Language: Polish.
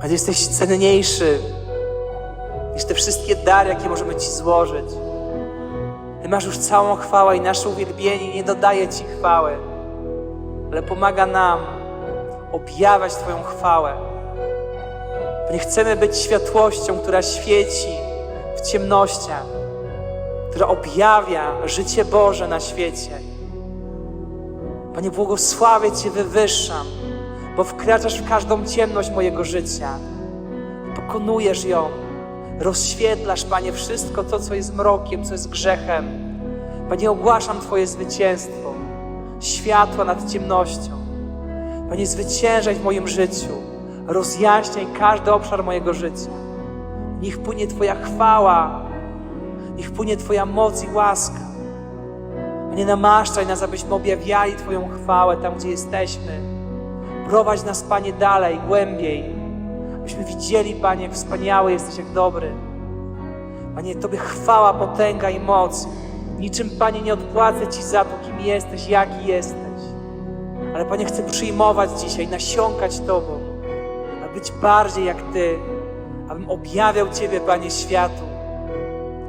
Panie, jesteś cenniejszy niż te wszystkie dary, jakie możemy Ci złożyć. Ty masz już całą chwałę i nasze uwielbienie nie dodaje Ci chwały, ale pomaga nam objawiać Twoją chwałę. Panie, chcemy być światłością, która świeci w ciemnościach, która objawia życie Boże na świecie. Panie, błogosławię Cię, wywyższam, bo wkraczasz w każdą ciemność mojego życia. Pokonujesz ją, rozświetlasz, Panie, wszystko to, co jest mrokiem, co jest grzechem. Panie, ogłaszam Twoje zwycięstwo, światła nad ciemnością. Panie, zwyciężaj w moim życiu, rozjaśniaj każdy obszar mojego życia. Niech płynie Twoja chwała, niech płynie Twoja moc i łaska. Panie, namaszczaj nas, abyśmy objawiali Twoją chwałę tam, gdzie jesteśmy. Prowadź nas, Panie, dalej, głębiej, abyśmy widzieli, Panie, jak wspaniały jesteś, jak dobry. Panie, Tobie chwała, potęga i moc. Niczym, Panie, nie odpłacę Ci za to, kim jesteś, jaki jesteś. Ale, Panie, chcę przyjmować dzisiaj, nasiąkać Tobą, aby być bardziej jak Ty, abym objawiał Ciebie, Panie, światu.